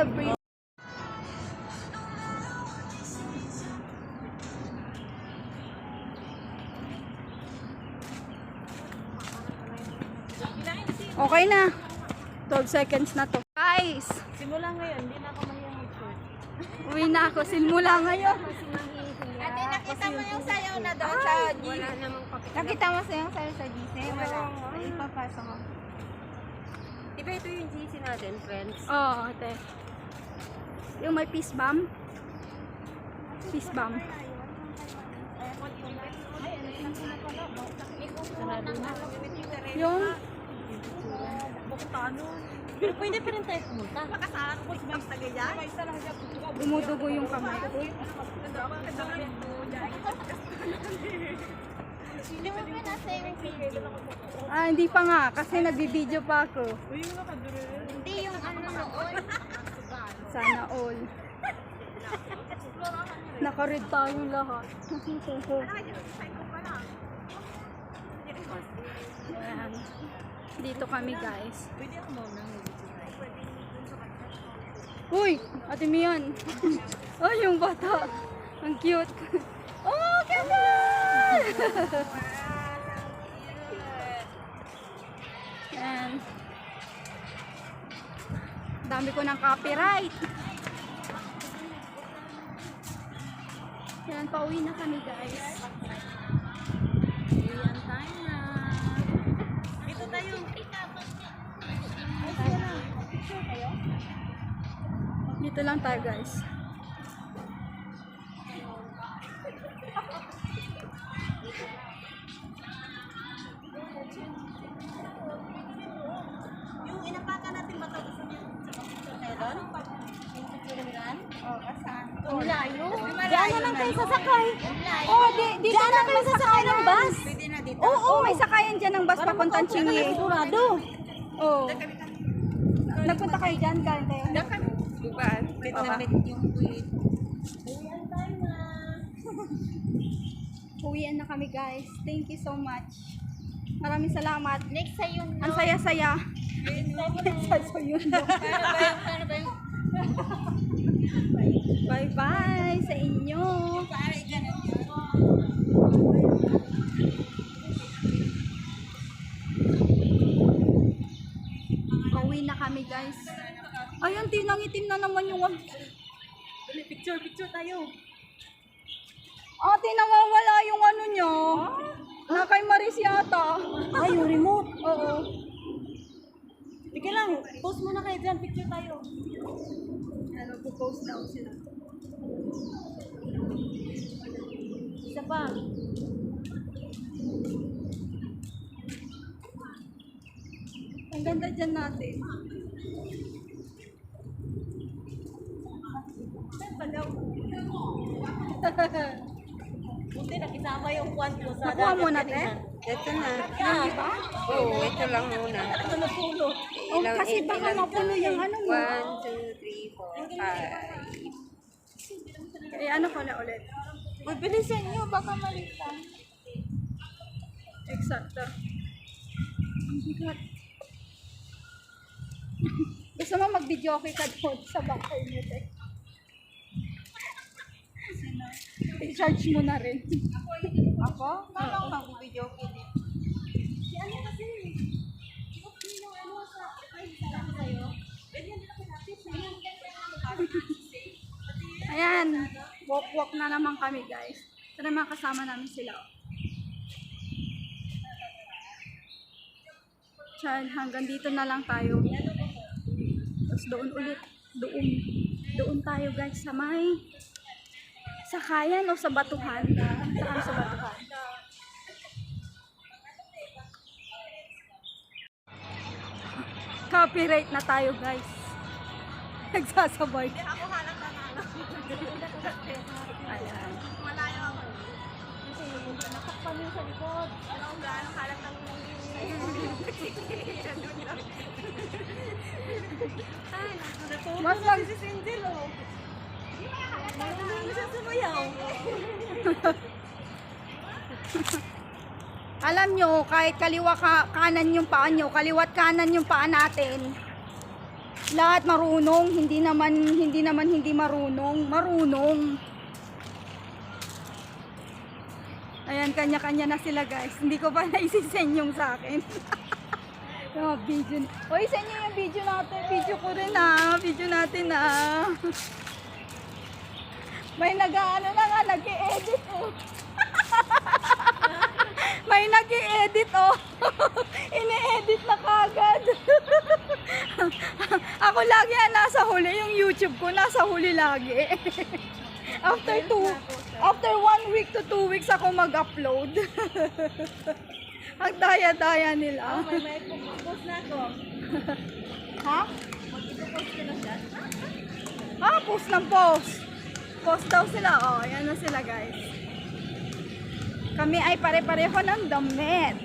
every Okay na. 12 seconds na to. Guys, Simula ngayon, hindi na ako mahiyang mag-short. uwi na ako. Simula ngayon. Ate, nakita mo yung sayaw na doon sa G. Wala namang pakita. Nakita mo sa yung sayaw sa GC? Wala. Ipapasok ko. Diba ito yung GC natin, friends? Oo, oh, ate. Yung may peace bomb. Peace bomb. Na. Yung, Pero pwede pa rin tayo pumunta. dumudugo yung kamay ko. Hindi mo pinasave video. Ah, hindi pa nga. Kasi nagbibideo pa ako. Hindi yung noon. Sana all. Naka-read tayong lahat. Ayan. Dito kami guys. Pwede ako mauna ng Uy! Ate Mian! oh, yung bata! Ang cute! Oh, come Dami ko ng copyright. Yan, pauwi na kami guys. Ayan tayo na. Dito tayo. Dito lang tayo guys. Ang layo. Diyan na lang tayo sasakay. Online. Oh, di, dito na kayo sasakay ng bus. Pwede na dito. Oo, oh, may sakayan dyan ng bus papuntang Chingy. Sigurado. Oo. Nagpunta kayo dyan, galing kayo. Diba? Meet na meet yung tweet. Ayan tayo na. Uwian na kami guys. Thank you so much. Maraming salamat. Next sa yung Ang saya-saya. Sa yun. Paano ba yung Bye-bye sa inyo. pare ganun? Pauwi na kami guys. Ayun, tinangitim na naman yung wag. Picture, picture tayo. Ate, nawawala yung ano nyo. Na kay Maris yata. Ay, yung remote. Oo. Sige lang, post muna kayo dyan. Picture tayo. Ano, post daw sila. Isa pa. Ang ganda dyan natin. Buti nakisama yung kwan ko sa Nakuha mo na, te? Ito na. Yeah. Oo, ito lang muna. Ito na pulo. Oh, kasi baka mapuno yung ano mo. One, two, three, four, five. Eh, ano ko na ulit? Mabilisan nyo, baka malitan. Eksakto. Ang bigat. Gusto mo mag-video okay ka doon sa bahay mo? I-charge mo na rin. Ako? Paano mag-video ko din? Ayan, walk-walk na naman kami, guys. Ito naman kasama namin sila. Child, hanggang dito na lang tayo. Tapos doon ulit. Doon. Doon tayo, guys, sa may sakayan o sa batuhan. Saan sa batuhan? Copyright na tayo, guys. Nagsasabay. Mas mag... si Cindy, oh. Hindi siya sumayaw. Alam nyo, kahit kaliwa ka, kanan yung paa nyo, kaliwat kanan yung paa natin, Lahat marunong, hindi naman hindi naman hindi marunong, marunong. Ayan, kanya-kanya na sila guys. Hindi ko pa naisisend yung sa akin. mga video. Uy, send nyo yung video natin. Video ko rin ah. Video natin ah. May nag-ano na nga, nag-edit oh. May nag-edit oh. Ini-edit na kagad. Ako lagi ang nasa huli. Yung YouTube ko nasa huli lagi. after two, after one week to two weeks ako mag-upload. ang daya-daya nila. May may post na ako. Ha? Mag-post na siya. Ah, post ng post. Post daw sila. Oh, ayan na sila guys. Kami ay pare-pareho ng damit.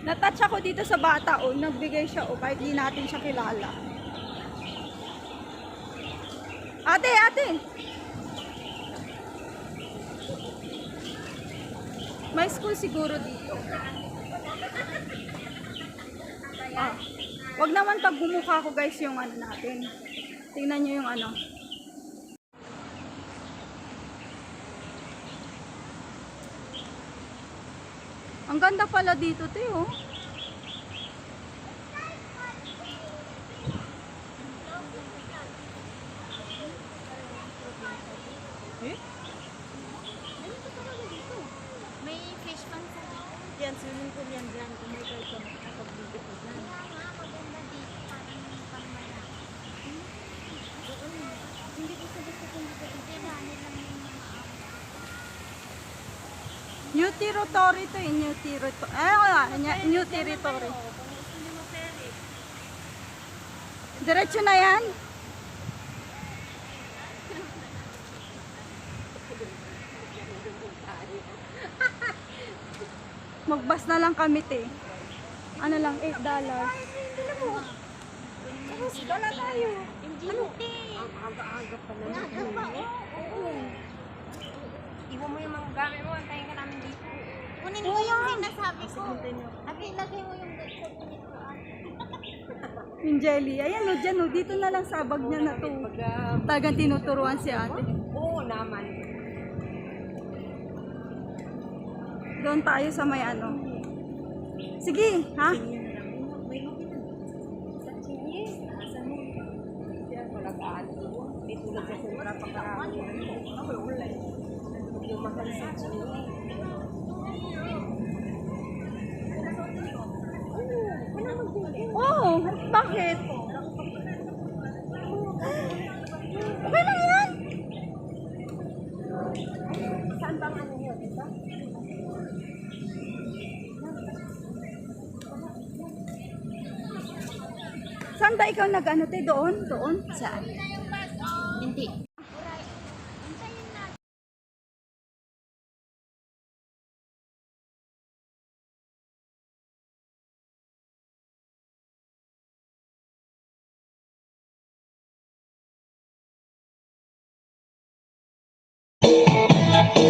Natouch ako dito sa bata, oh. Nagbigay siya, oh. Kahit di natin siya kilala. Ate, ate! May school siguro dito. Ah. Wag naman pag bumukha ko guys yung ano natin. Tingnan nyo yung ano. Ang ganda pala dito, te, oh. Eh? May fish pan sa Yan, swimming pool yan dyan. Kung may kayo nakapag-video ko dyan. Kaya nga, maganda dito. Parang pang malaki. Hindi ko sa gusto kong dito. Hindi na lang yung mga New territory to, eh. New territory. Eh, wala. New- territory. Diretso na yan? Magbas na lang kami, te. Ano lang, 8 dollars. Wala tayo. Ano? Ang aga-aga pa pa, oo. Iwan mo yung mga gamit mo. Antayin ka namin dito. Kunin mo yung sinasabi ko. Ate, ilagay mo yung ah. Yung jelly. Ayan, o, dyan, o. Dito na lang sa bag niya na to. Ah, Talagang tinuturuan si ate. Oo naman. Doon tayo sa may ano. Sige, ha? Na. Wala ka ano. May tulad sa sura pagkarami. Ako, wala. Yung mahal sa chinis. Oo, bakit? Okay lang yan. Saan bang ano yun? Ito? Saan ba ikaw nag-ano, te? Doon? Doon? Saan? Hindi. Video!